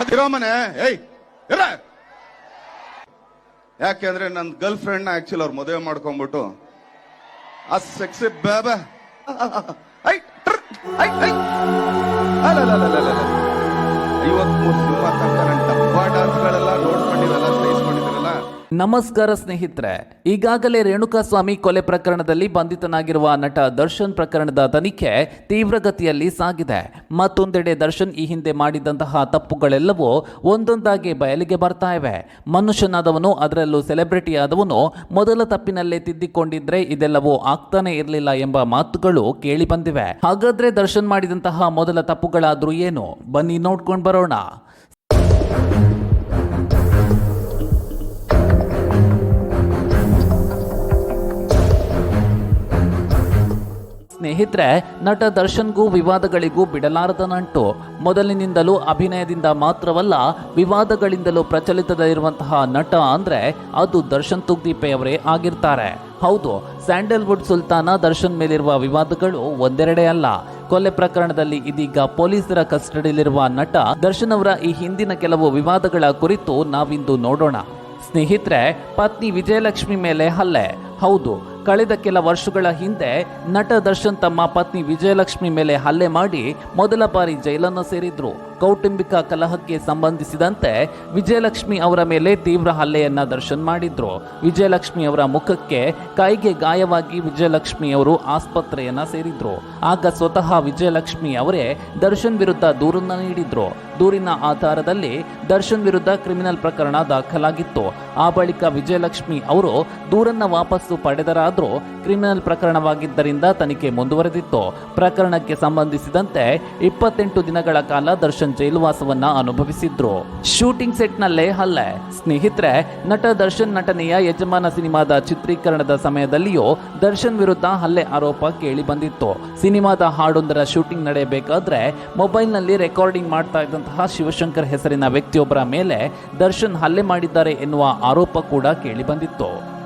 ಅದಿರೋ ಏಯ್ ಇರ ಯಾಕೆಂದ್ರೆ ನನ್ನ ಗರ್ಲ್ ಫ್ರೆಂಡ್ ಆಕ್ಚುಲಿ ಅವ್ರು ಮದುವೆ ಮಾಡ್ಕೊಂಡ್ಬಿಟ್ಟು ಆ ಸೆಕ್ಸಿ ಬೇಬ ಐವತ್ಮೂರು ಸಿನಿಮಾ ಡಾನ್ಸ್ ಡಾನ್ಸ್ಗಳೆಲ್ಲ ನೋಡ್ಕೊಂಡಿರಲ್ಲ. ನಮಸ್ಕಾರ ಸ್ನೇಹಿತರೆ, ಈಗಾಗಲೇ ರೇಣುಕಾಸ್ವಾಮಿ ಕೊಲೆ ಪ್ರಕರಣದಲ್ಲಿ ಬಂಧಿತನಾಗಿರುವ ನಟ ದರ್ಶನ್ ಪ್ರಕರಣದ ತನಿಖೆ ತೀವ್ರಗತಿಯಲ್ಲಿ ಸಾಗಿದೆ. ಮತ್ತೊಂದೆಡೆ ದರ್ಶನ್ ಈ ಹಿಂದೆ ಮಾಡಿದಂತಹ ತಪ್ಪುಗಳೆಲ್ಲವೂ ಒಂದೊಂದಾಗಿ ಬಯಲಿಗೆ ಬರ್ತಾ ಇವೆ. ಮನುಷ್ಯನಾದವನು, ಅದರಲ್ಲೂ ಸೆಲೆಬ್ರಿಟಿ ಆದವನು ಮೊದಲ ತಪ್ಪಿನಲ್ಲೇ ತಿದ್ದಿಕೊಂಡಿದ್ರೆ ಇದೆಲ್ಲವೂ ಆಗ್ತಾನೆ ಇರಲಿಲ್ಲ ಎಂಬ ಮಾತುಗಳು ಕೇಳಿ ಬಂದಿವೆ. ಹಾಗಾದ್ರೆ ದರ್ಶನ್ ಮಾಡಿದಂತಹ ಮೊದಲ ತಪ್ಪುಗಳಾದ್ರೂ ಏನು? ಬನ್ನಿ ನೋಡ್ಕೊಂಡು ಬರೋಣ. ಸ್ನೇಹಿತರೆ, ನಟ ದರ್ಶನ್ಗೂ ವಿವಾದಗಳಿಗೂ ಬಿಡಲಾರದ ನಂಟು ಮೊದಲಿನಿಂದಲೂ ಅಭಿನಯದಿಂದ ಮಾತ್ರವಲ್ಲ, ವಿವಾದಗಳಿಂದಲೂ ಪ್ರಚಲಿತದಲ್ಲಿರುವಂತಹ ನಟ ಅಂದ್ರೆ ಅದು ದರ್ಶನ್ ತುಗ್ದೀಪೆಯವರೇ ಆಗಿರ್ತಾರೆ. ಹೌದು, ಸ್ಯಾಂಡಲ್ವುಡ್ ಸುಲ್ತಾನ ದರ್ಶನ್ ಮೇಲಿರುವ ವಿವಾದಗಳು ಒಂದೆರಡೇ ಅಲ್ಲ. ಕೊಲೆ ಪ್ರಕರಣದಲ್ಲಿ ಇದೀಗ ಪೊಲೀಸರ ಕಸ್ಟಡಿಯಲ್ಲಿರುವ ನಟ ದರ್ಶನ್ ಅವರ ಈ ಹಿಂದಿನ ಕೆಲವು ವಿವಾದಗಳ ಕುರಿತು ನಾವಿಂದು ನೋಡೋಣ. ಸ್ನೇಹಿತರೆ, ಪತ್ನಿ ವಿಜಯಲಕ್ಷ್ಮಿ ಮೇಲೆ ಹಲ್ಲೆ. ಹೌದು ಕಳೆದ ಕೆಲ ವರ್ಷಗಳ ಹಿಂದೆ ನಟ ದರ್ಶನ್ ತಮ್ಮ ಪತ್ನಿ ವಿಜಯಲಕ್ಷ್ಮಿ ಮೇಲೆ ಹಲ್ಲೆ ಮಾಡಿ ಮೊದಲ ಬಾರಿ ಜೈಲನ್ನು ಸೇರಿದ್ರು. ಕೌಟುಂಬಿಕ ಕಲಹಕ್ಕೆ ಸಂಬಂಧಿಸಿದಂತೆ ವಿಜಯಲಕ್ಷ್ಮಿ ಅವರ ಮೇಲೆ ತೀವ್ರ ಹಲ್ಲೆಯನ್ನ ದರ್ಶನ್ ಮಾಡಿದ್ರು. ವಿಜಯಲಕ್ಷ್ಮಿ ಅವರ ಮುಖಕ್ಕೆ ಕೈಗೆ ಗಾಯವಾಗಿ ವಿಜಯಲಕ್ಷ್ಮಿ ಅವರು ಆಸ್ಪತ್ರೆಯನ್ನ ಸೇರಿದ್ರು. ಆಗ ಸ್ವತಃ ವಿಜಯಲಕ್ಷ್ಮಿ ಅವರೇ ದರ್ಶನ್ ವಿರುದ್ಧ ದೂರನ್ನ ನೀಡಿದ್ರು. ದೂರಿನ ಆಧಾರದಲ್ಲಿ ದರ್ಶನ್ ವಿರುದ್ಧ ಕ್ರಿಮಿನಲ್ ಪ್ರಕರಣ ದಾಖಲಾಗಿತ್ತು. ಆ ಬಳಿಕ ವಿಜಯಲಕ್ಷ್ಮಿ ಅವರು ದೂರನ್ನ ವಾಪಸ್ಸು ಪಡೆದರಾದ್ರೂ ಕ್ರಿಮಿನಲ್ ಪ್ರಕರಣವಾಗಿದ್ದರಿಂದ ತನಿಖೆ ಮುಂದುವರೆದಿತ್ತು. ಪ್ರಕರಣಕ್ಕೆ ಸಂಬಂಧಿಸಿದಂತೆ ಇಪ್ಪತ್ತೆಂಟು ದಿನಗಳ ಕಾಲ ದರ್ಶನ್ ಜೈಲುವಾಸವನ್ನ ಅನುಭವಿಸಿದ್ರು. ಶೂಟಿಂಗ್ ಸೆಟ್ನಲ್ಲೇ ಹಲ್ಲೆ ಸ್ನೇಹಿತರೆ, ನಟ ದರ್ಶನ್ ನಟನೆಯ ಯಜಮಾನ ಸಿನಿಮಾದ ಚಿತ್ರೀಕರಣದ ಸಮಯದಲ್ಲಿಯೂ ದರ್ಶನ್ ವಿರುದ್ಧ ಹಲ್ಲೆ ಆರೋಪ ಕೇಳಿ ಬಂದಿತ್ತು. ಸಿನಿಮಾದ ಹಾಡೊಂದರ ಶೂಟಿಂಗ್ ನಡೆಯಬೇಕಾದ್ರೆ ಮೊಬೈಲ್ನಲ್ಲಿ ರೆಕಾರ್ಡಿಂಗ್ ಮಾಡ್ತಾ ಇದ್ದಂತಹ ಶಿವಶಂಕರ್ ಹೆಸರಿನ ವ್ಯಕ್ತಿಯೊಬ್ಬರ ಮೇಲೆ ದರ್ಶನ್ ಹಲ್ಲೆ ಮಾಡಿದ್ದಾರೆ ಎನ್ನುವ ಆರೋಪ ಕೂಡ ಕೇಳಿ ಬಂದಿತ್ತು.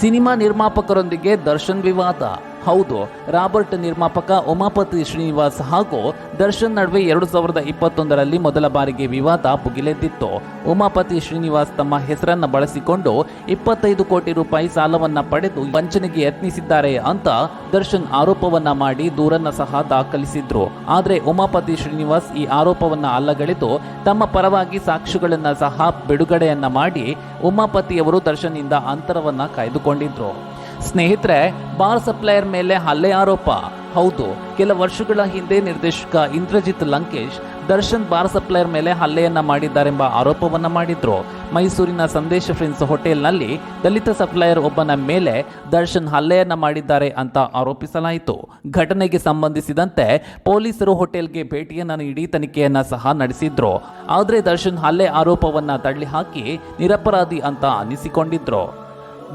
ಸಿನಿಮಾ ನಿರ್ಮಾಪಕರೊಂದಿಗೆ ದರ್ಶನ್ ವಿವಾದ. ಹೌದು. ರಾಬರ್ಟ್ ನಿರ್ಮಾಪಕ ಉಮಾಪತಿ ಶ್ರೀನಿವಾಸ್ ಹಾಗೂ ದರ್ಶನ್ ನಡುವೆ ಎರಡು ಸಾವಿರದ ಇಪ್ಪತ್ತೊಂದರಲ್ಲಿ ಮೊದಲ ಬಾರಿಗೆ ವಿವಾದ ಭುಗಿಲೆದ್ದಿತ್ತು. ಉಮಾಪತಿ ಶ್ರೀನಿವಾಸ್ ತಮ್ಮ ಹೆಸರನ್ನು ಬಳಸಿಕೊಂಡು ಇಪ್ಪತ್ತೈದು ಕೋಟಿ ರೂಪಾಯಿ ಸಾಲವನ್ನ ಪಡೆದು ವಂಚನೆಗೆ ಯತ್ನಿಸಿದ್ದಾರೆ ಅಂತ ದರ್ಶನ್ ಆರೋಪವನ್ನ ಮಾಡಿ ದೂರನ್ನ ಸಹ ದಾಖಲಿಸಿದ್ರು. ಆದರೆ ಉಮಾಪತಿ ಶ್ರೀನಿವಾಸ್ ಈ ಆರೋಪವನ್ನ ಅಲ್ಲಗಳೆದು ತಮ್ಮ ಪರವಾಗಿ ಸಾಕ್ಷಿಗಳನ್ನು ಸಹ ಬಿಡುಗಡೆಯನ್ನ ಮಾಡಿ ಉಮಾಪತಿಯವರು ಇಂದ ಅಂತರವನ್ನ ಕಾಯ್ದುಕೊಂಡಿದ್ರು. ಸ್ನೇಹಿತರೆ, ಬಾರ್ ಸಪ್ಲೈಯರ್ ಮೇಲೆ ಹಲ್ಲೆ ಆರೋಪ. ಹೌದು, ಕೆಲ ವರ್ಷಗಳ ಹಿಂದೆ ನಿರ್ದೇಶಕ ಇಂದ್ರಜಿತ್ ಲಂಕೇಶ್ ದರ್ಶನ್ ಬಾರ್ ಸಪ್ಲೈಯರ್ ಮೇಲೆ ಹಲ್ಲೆಯನ್ನ ಮಾಡಿದ್ದಾರೆಂಬ ಆರೋಪವನ್ನ ಮಾಡಿದ್ರು. ಮೈಸೂರಿನ ಸಂದೇಶ ಫ್ರೆಂಡ್ಸ್ ಹೋಟೆಲ್ನಲ್ಲಿ ದಲಿತ ಸಪ್ಲೈಯರ್ ಒಬ್ಬನ ಮೇಲೆ ದರ್ಶನ್ ಹಲ್ಲೆಯನ್ನ ಮಾಡಿದ್ದಾರೆ ಅಂತ ಆರೋಪಿಸಲಾಯಿತು. ಘಟನೆಗೆ ಸಂಬಂಧಿಸಿದಂತೆ ಪೊಲೀಸರು ಹೋಟೆಲ್ಗೆ ಭೇಟಿಯನ್ನ ನೀಡಿ ತನಿಖೆಯನ್ನ ಸಹ ನಡೆಸಿದ್ರು. ಆದರೆ ದರ್ಶನ್ ಹಲ್ಲೆ ಆರೋಪವನ್ನ ತಳ್ಳಿ ನಿರಪರಾಧಿ ಅಂತ ಅನಿಸಿಕೊಂಡಿದ್ರು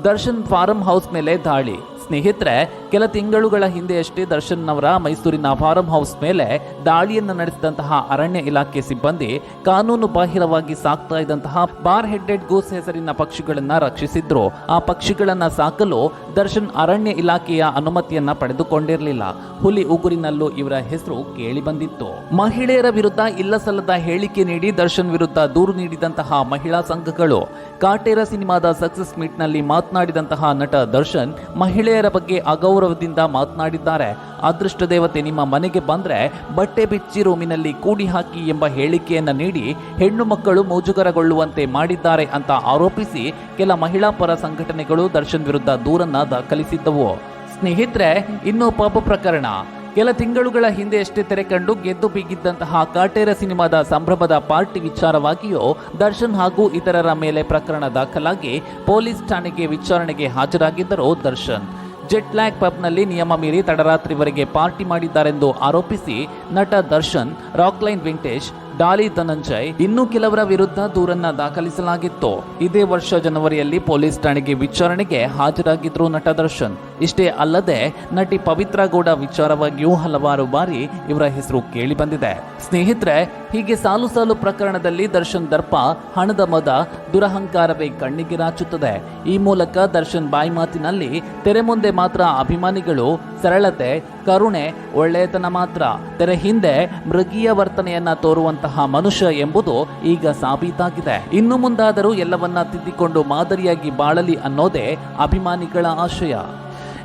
ದರ್ಶನ್ ಫಾರಂ ಹೌಸ್ ಮೇಲೆ ದಾಳಿ. ಸ್ನೇಹಿತರೆ, ಕೆಲ ತಿಂಗಳುಗಳ ಹಿಂದೆಯಷ್ಟೇ ದರ್ಶನ್ ಅವರ ಮೈಸೂರಿನ ಫಾರಂ ಹೌಸ್ ಮೇಲೆ ದಾಳಿಯನ್ನು ನಡೆಸಿದಂತಹ ಅರಣ್ಯ ಇಲಾಖೆ ಸಿಬ್ಬಂದಿ ಕಾನೂನು ಬಾಹಿರವಾಗಿ ಸಾಕ್ತಾ ಇದ್ದಂತಹ ಬಾರ್ ಹೆಡ್ಡೆಡ್ ಗೂಸ್ ಹೆಸರಿನ ಪಕ್ಷಿಗಳನ್ನ ರಕ್ಷಿಸಿದ್ರು. ಆ ಪಕ್ಷಿಗಳನ್ನ ಸಾಕಲು ದರ್ಶನ್ ಅರಣ್ಯ ಇಲಾಖೆಯ ಅನುಮತಿಯನ್ನ ಪಡೆದುಕೊಂಡಿರಲಿಲ್ಲ. ಹುಲಿ ಉಗುರಿನಲ್ಲೂ ಇವರ ಹೆಸರು ಕೇಳಿ ಬಂದಿತ್ತು. ಮಹಿಳೆಯರ ವಿರುದ್ಧ ಇಲ್ಲಸಲ್ಲದ ಹೇಳಿಕೆ ನೀಡಿ ದರ್ಶನ್ ವಿರುದ್ಧ ದೂರು ನೀಡಿದಂತಹ ಮಹಿಳಾ ಸಂಘಗಳು. ಕಾಟೇರ ಸಿನಿಮಾದ ಸಕ್ಸಸ್ ಮೀಟ್ನಲ್ಲಿ ಮಾತನಾಡಿದಂತಹ ನಟ ದರ್ಶನ್ ಮಹಿಳೆಯರ ಬಗ್ಗೆ ಅಗೌರವದಿಂದ ಮಾತನಾಡಿದ್ದಾರೆ. ಅದೃಷ್ಟ ದೇವತೆ ನಿಮ್ಮ ಮನೆಗೆ ಬಂದ್ರೆ ಬಟ್ಟೆ ಬಿಚ್ಚಿ ರೂಮಿನಲ್ಲಿ ಕೂಡಿ ಹಾಕಿ ಎಂಬ ಹೇಳಿಕೆಯನ್ನ ನೀಡಿ ಹೆಣ್ಣು ಮಕ್ಕಳು ಮೋಜುಗರಗೊಳ್ಳುವಂತೆ ಮಾಡಿದ್ದಾರೆ ಅಂತ ಆರೋಪಿಸಿ ಕೆಲ ಮಹಿಳಾ ಪರ ಸಂಘಟನೆಗಳು ದರ್ಶನ್ ವಿರುದ್ಧ ದೂರನ್ನ ದಾಖಲಿಸಿದ್ದವು ಸ್ನೇಹಿತರೆ, ಇನ್ನು ಪಾಪ ಪ್ರಕರಣ. ಕೆಲ ತಿಂಗಳುಗಳ ಹಿಂದೆಯಷ್ಟೇ ತೆರೆ ಕಂಡು ಗೆದ್ದು ಬೀಗಿದ್ದಂತಹ ಕಾಟೇರ ಸಿನಿಮಾದ ಸಂಭ್ರಮದ ಪಾರ್ಟಿ ವಿಚಾರವಾಗಿಯೂ ದರ್ಶನ್ ಹಾಗೂ ಇತರರ ಮೇಲೆ ಪ್ರಕರಣ ದಾಖಲಾಗಿ ಪೊಲೀಸ್ ಠಾಣೆಗೆ ವಿಚಾರಣೆಗೆ ಹಾಜರಾಗಿದ್ದರು ದರ್ಶನ್. ಜೆಟ್ ಲ್ಯಾಗ್ ಪಬ್ನಲ್ಲಿ ನಿಯಮ ಮೀರಿ ತಡರಾತ್ರಿವರೆಗೆ ಪಾರ್ಟಿ ಮಾಡಿದ್ದಾರೆಂದು ಆರೋಪಿಸಿ ನಟ ದರ್ಶನ್ ರಾಕ್ಲೈನ್ ವೆಂಕಟೇಶ್ ಡಾಲಿ ಧನಂಜಯ್, ಇನ್ನೂ ಕೆಲವರ ವಿರುದ್ಧ ದೂರನ್ನ ದಾಖಲಿಸಲಾಗಿತ್ತು. ಇದೇ ವರ್ಷ ಜನವರಿಯಲ್ಲಿ ಪೊಲೀಸ್ ಠಾಣೆಗೆ ವಿಚಾರಣೆಗೆ ಹಾಜರಾಗಿದ್ರು ನಟ ದರ್ಶನ್. ಇಷ್ಟೇ ಅಲ್ಲದೆ, ನಟಿ ಪವಿತ್ರ ಗೌಡ ವಿಚಾರವಾಗಿಯೂ ಹಲವಾರು ಬಾರಿ ಇವರ ಹೆಸರು ಕೇಳಿ ಬಂದಿದೆ ಸ್ನೇಹಿತರೆ, ಹೀಗೆ ಸಾಲು ಸಾಲು ಪ್ರಕರಣದಲ್ಲಿ ದರ್ಶನ್ ದರ್ಪ, ಹಣದ ಮದ, ದುರಹಂಕಾರವೇ ಕಣ್ಣಿಗೆ ರಾಚುತ್ತದೆ. ಈ ಮೂಲಕ ದರ್ಶನ್ ಬಾಯಿ ಮಾತಿನಲ್ಲಿ, ತೆರೆ ಮುಂದೆ ಮಾತ್ರ ಅಭಿಮಾನಿಗಳು ಸರಳತೆ ಕರುಣೆ ಒಳ್ಳೆಯತನ ಮಾತ್ರ. ತೆರೆ ಹಿಂದೆ ಮೃಗೀಯ ವರ್ತನೆಯನ್ನ ತೋರುವಂತಹ ಮನುಷ್ಯ ಎಂಬುದು ಈಗ ಸಾಬೀತಾಗಿದೆ. ಇನ್ನು ಮುಂದಾದರೂ ಎಲ್ಲವನ್ನ ತಿದ್ದಿಕೊಂಡು ಮಾದರಿಯಾಗಿ ಬಾಳಲಿ ಅನ್ನೋದೇ ಅಭಿಮಾನಿಗಳ ಆಶಯ.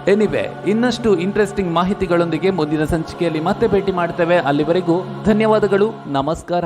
ಎನಿವೆ, ಇನ್ನಷ್ಟು ಇಂಟ್ರೆಸ್ಟಿಂಗ್ ಮಾಹಿತಿಗಳೊಂದಿಗೆ ಮುಂದಿನ ಸಂಚಿಕೆಯಲ್ಲಿ ಮತ್ತೆ ಭೇಟಿ ಮಾಡ್ತೇವೆ. ಅಲ್ಲಿವರೆಗೂ ಧನ್ಯವಾದಗಳು, ನಮಸ್ಕಾರ.